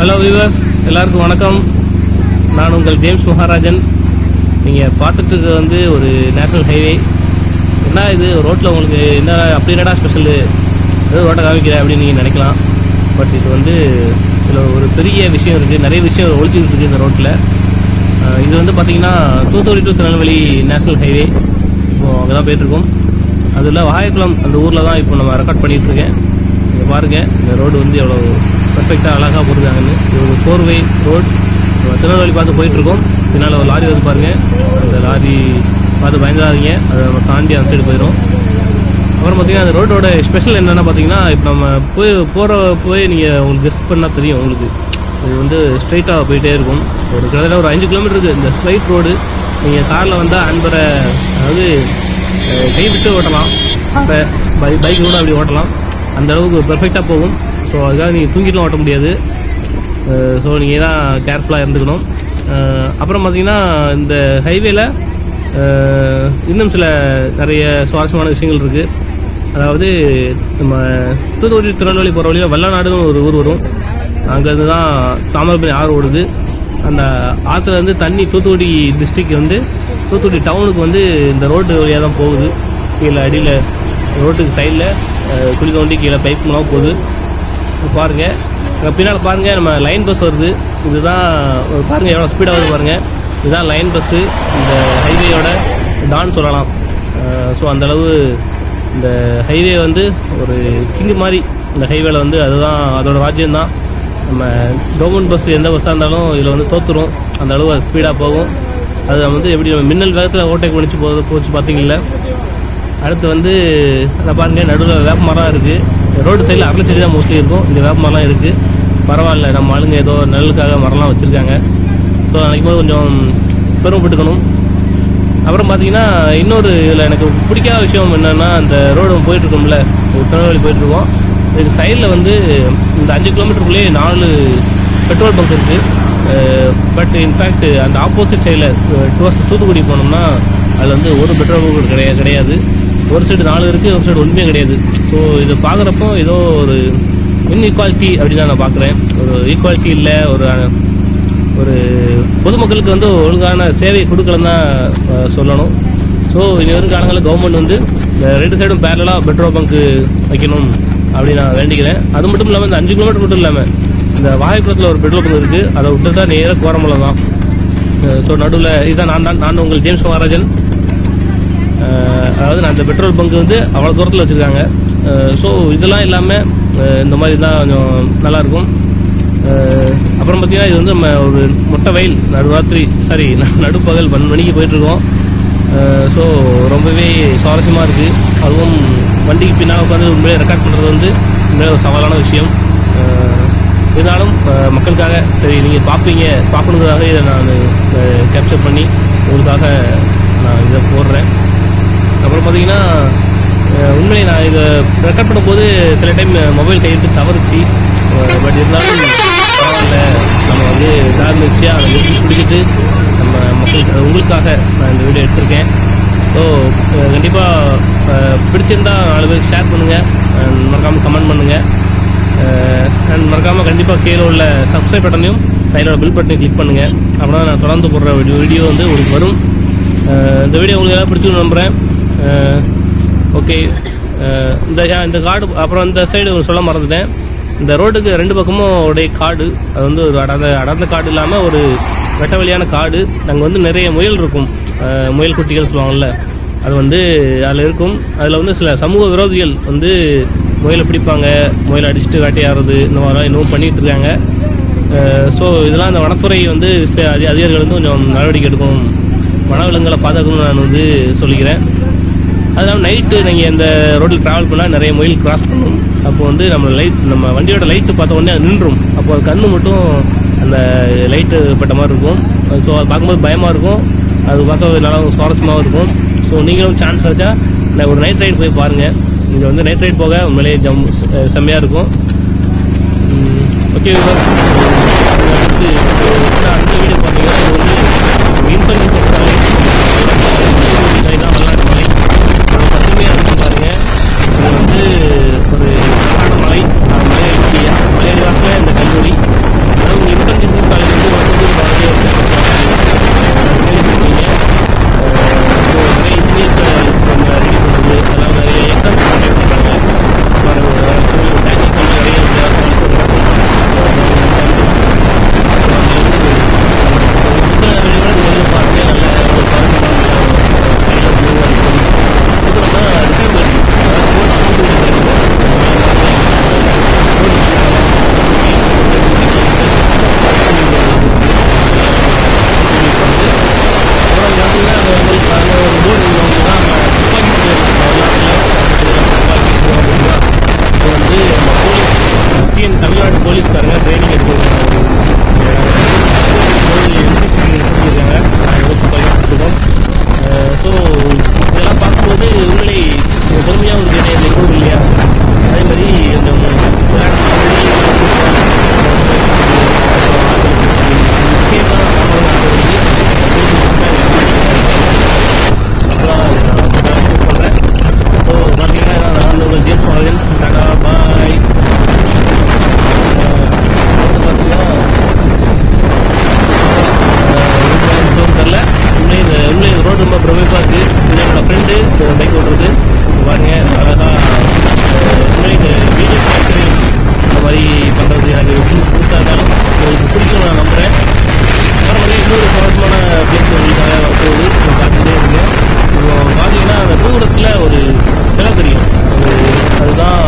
Hello viewers எல்லாருக்கும் வணக்கம். நான் உங்கள் ஜேம்ஸ் மகாராஜன். நீங்கள் பார்த்துட்டு வந்து ஒரு நேஷனல் ஹைவே. என்ன இது? ரோட்டில் உங்களுக்கு என்ன அப்படி என்னடா ஸ்பெஷலு ஏதோ ரோட்டை காமிக்கிற அப்படின்னு நீங்கள் நினைக்கலாம். பட் இது வந்து இதில் ஒரு பெரிய விஷயம் இருக்குது நிறைய விஷயம் ஒழிச்சிக்கிட்டு இருக்குது இந்த ரோட்டில் இது வந்து பார்த்தீங்கன்னா Thoothukudi to Tirunelveli national highway. இப்போது அங்கே தான் போயிட்டுருக்கோம் அதில் வாயக்குளம் அந்த ஊரில் தான் இப்போ நம்ம ரெக்கார்ட் பண்ணிகிட்ருக்கேன் இங்கே பாருங்கள் இந்த ரோடு வந்து எவ்வளோ பர்ஃபெக்டாக அழகாக போட்டுருக்காங்கன்னு. இது ஒரு ஃபோர் வே ரோட் திருநெல்வேலி பார்த்து போயிட்டுருக்கோம். பின்னால் ஒரு லாரி வந்து பாருங்கள் அந்த லாரி பார்த்து பயந்துடாதீங்க. அதை நம்ம தாண்டி அந்த சைடு போயிடும் அப்புறம் பார்த்தீங்கன்னா அந்த ரோடோட ஸ்பெஷல் என்னென்னா பார்த்தீங்கன்னா இப்போ நம்ம போய் போகிற போய் நீங்கள் உங்களுக்கு கெஸ்ட் பண்ணால் தெரியும் உங்களுக்கு. இது வந்து ஸ்ட்ரைட்டாக போயிட்டே இருக்கும். ஒரு கிட்டத்தட்ட ஒரு அஞ்சு கிலோமீட்டர் இருக்குது இந்த ஸ்ட்ரைட் ரோடு நீங்கள் காரில் வந்தால் அன்பரை அதாவது கை விட்டு ஓட்டலாம். பை பைக் கூட அப்படி ஓட்டலாம். அந்த அளவுக்கு பெர்ஃபெக்டாக போகும். ஸோ அதுக்காக நீங்கள் தூங்கிட்டுலாம் ஓட்ட முடியாது. ஸோ நீங்கள் தான் கேர்ஃபுல்லாக இருந்துக்கணும். அப்புறம் பார்த்தீங்கன்னா இந்த ஹைவேல இன்னும் சில நிறைய சுவாரஸ்யமான விஷயங்கள் இருக்குது அதாவது நம்ம தூத்துக்குடி திருநெல்வேலி போகிற வழியில் வெள்ளநாடுன்னு ஒரு ஊர் வரும். அங்கேருந்து தான் தாமிரபரணி ஆறு ஓடுது. அந்த ஆற்றுலேருந்து தண்ணி தூத்துக்குடி டிஸ்ட்ரிக்ட் வந்து தூத்துக்குடி டவுனுக்கு வந்து இந்த ரோடு வழியாக தான் போகுது. கீழே அடியில் ரோட்டுக்கு சைடில் குழி தோண்டி கீழே பைப் மூலம் போகுது. பாருங்கள் இங்கே பின்னால் பாருங்கள் நம்ம லைன் பஸ் வருது. இதுதான் பாருங்கள் எவ்வளோ ஸ்பீடாக வருது பாருங்கள் இதுதான் லைன் பஸ்ஸு இந்த ஹைவேயோட டான் சொல்லலாம். ஸோ அந்த அளவு இந்த ஹைவே வந்து ஒரு கிங்கு மாதிரி இந்த ஹைவேல வந்து அதுதான் அதோட ராஜ்யம்தான். நம்ம கவர்மெண்ட் பஸ் எந்த பஸ்ஸாக இருந்தாலும் இதில் வந்து தோற்றுரும் அந்த அளவு ஸ்பீடாக போகும். அது நம்ம வந்து எப்படி நம்ம மின்னல் வேகத்தில் ஓட்டை குணிச்சு போகுது போச்சு பார்த்தீங்களா அடுத்து வந்து அதை பாருங்கள் நடுவில் வேப்ப மரம் இருக்குது ரோடு சைடில் அரளி செடி தான் மோஸ்ட்லி இருக்கும். இந்த வேப்பமரம்லாம் இருக்குது பரவாயில்ல நம்ம ஆளுங்க ஏதோ நெல்லுக்காக மரம்லாம் வச்சுருக்காங்க. ஸோ நினைக்கும் போது கொஞ்சம் பெருமைப்பட்டுக்கணும். அப்புறம் பார்த்தீங்கன்னா இன்னொரு இதில் எனக்கு பிடிக்காத விஷயம் என்னென்னா அந்த ரோடு போயிட்டுருக்கோம்ல திருநெல்வேலி போயிட்டுருக்கோம் இதுக்கு சைடில் வந்து இந்த அஞ்சு கிலோமீட்டருக்குள்ளேயே நாலு பெட்ரோல் பங்க் இருக்குது பட் இன்ஃபேக்ட் அந்த ஆப்போசிட் சைடில் டுவர்ஸ் தூத்துக்குடி போனோம்னா அதில் வந்து ஒரு பெட்ரோல் பங்க் கிடையாது கிடையாது. ஒரு சைடு நாலு இருக்குது ஒரு சைடு ஒன்றுமே கிடையாது. ஸோ இதை பார்க்குறப்போ ஏதோ ஒரு இன்இக்வாலிட்டி அப்படின்னு தான் நான் பார்க்குறேன். ஒரு ஈக்குவாலிட்டி இல்லை ஒரு ஒரு பொதுமக்களுக்கு வந்து ஒழுங்கான சேவை கொடுக்கலன்னு தான் சொல்லணும். ஸோ இனி வரும் காலங்களில் கவர்மெண்ட் வந்து இந்த ரெண்டு சைடும் பேரலாக பெட்ரோல் பங்க்கு வைக்கணும் அப்படின்னு நான் வேண்டிக்கிறேன். அது மட்டும் இல்லாமல் இந்த அஞ்சு கிலோமீட்டர் மட்டும் இல்லாமல் இந்த வாய்ப்புறத்தில் ஒரு பெட்ரோல் பங்க் இருக்குது அதை விட்டுட்டா நேராக கோரமலை தான். ஸோ நடுவில் இதுதான் நான் தான் நான் உங்கள் ஜேம்ஸ் மகாராஜன் அதாவது நான் அந்த பெட்ரோல் பங்க் வந்து அவ்வளோ தூரத்தில் வச்சுருக்காங்க. ஸோ இதெல்லாம் இல்லாமல் இந்த மாதிரி தான் கொஞ்சம் நல்லாயிருக்கும். அப்புறம் பார்த்தீங்கன்னா இது வந்து நம்ம ஒரு மொட்டை வயல் நடுராத்திரி சாரி நடுப்பகல் பன்னெண்டு மணிக்கு போயிட்டுருக்கோம். ஸோ ரொம்பவே சுவாரஸ்யமாக இருக்குது அதுவும் வண்டிக்கு பின்னால் உட்காந்து உண்மையிலே ரெக்கார்ட் பண்ணுறது வந்து உண்மையிலே ஒரு சவாலான விஷயம். இருந்தாலும் மக்களுக்காக சரி நீங்கள் பார்ப்பீங்க பார்க்கணுங்கிறதாக இதை நான் கேப்சர் பண்ணி உங்களுக்காக நான் இதை போடுறேன். அப்புறம் பார்த்தீங்கன்னா உண்மையை நான் இதை ரெக்கார்ட் பண்ணும்போது சில டைம் மொபைல் கையெழுத்து தவறுச்சு. பட் இருந்தாலும் பரவாயில்ல. நம்ம வந்து விடாமுயற்சியாக அதை நிறுத்தி பிடிச்சிட்டு நம்ம மக்களுக்கு உங்களுக்காக நான் இந்த வீடியோ எடுத்திருக்கேன். ஸோ கண்டிப்பாக பிடிச்சிருந்தா நாலு பேர் ஷேர் பண்ணுங்கள் மறக்காமல் கமெண்ட் பண்ணுங்கள் அண்ட் மறக்காமல் கண்டிப்பாக கீழே உள்ள சப்ஸ்கிரைப் பட்டனையும் சைடோட பில் பட்டனையும் கிளிக் பண்ணுங்கள் அப்படின்னா நான் தொடர்ந்து போடுற வீடியோ வந்து உங்களுக்கு வரும். இந்த வீடியோ உங்களுக்கு எல்லாம் பிடிச்சுன்னு நம்புகிறேன் ஓகே இந்த இந்த காடு அப்புறம் இந்த சைடு சொல்ல மறந்துட்டேன். இந்த ரோட்டுக்கு ரெண்டு பக்கமும் உடைய காடு. அது வந்து ஒரு அடர்ந்த அடர்ந்த காடு இல்லாமல் ஒரு வெட்டவெளியான காடு. அங்கே வந்து நிறைய முயல் இருக்கும். முயல் குட்டிகள் சொல்லுவாங்கல்ல. அது வந்து அதில் இருக்கும். அதில் வந்து சில சமூக விரோதிகள் வந்து முயலை பிடிப்பாங்க. முயலை அடிச்சுட்டு வேட்டையாடுறது இந்த மாதிரிலாம் இன்னும் பண்ணிகிட்டு இருக்காங்க. ஸோ இதெல்லாம் இந்த வனத்துறை வந்து சில அதிகாரிகள் வந்து கொஞ்சம் நடவடிக்கை எடுக்கும் வனவிலங்குகளை பாதுகாக்கணும்னு நான் வந்து சொல்லிக்கிறேன். அதனால் நைட்டு நீங்கள் இந்த ரோட்டில் ட்ராவல் பண்ணால் நிறைய முயல் கிராஸ் பண்ணும். அப்போ வந்து நம்ம லைட் நம்ம வண்டியோட லைட்டு பார்த்த உடனே அது நின்றும். அப்போ அது கண்ணு மட்டும் அந்த லைட்டு பட்ட மாதிரி இருக்கும். ஸோ அது பார்க்கும்போது பயமாக இருக்கும். அது பார்க்க நல்லா சுவாரஸ்யமாகவும் இருக்கும். ஸோ நீங்களும் சான்ஸ் கிடைச்சா நான் ஒரு நைட் ரைட் போய் பாருங்கள் இங்கே வந்து நைட் ரைட் போக உண்மையிலேயே ஜம் செம்மையாக இருக்கும். ஓகே மாதிரி பண்ணுறது எனக்கு கொடுத்தாலும் உங்களுக்கு பிடிக்கும் நான் நம்புகிறேன் மறுபடியும் இன்னொரு சுவாரஸ்யமான பேச்சு உங்களுக்காக வரப்போகுது காட்டிகிட்டே இருக்கேன். இப்போ பார்த்தீங்கன்னா அந்த தூரத்தில் ஒரு நிலம் தெரியும் அதுதான்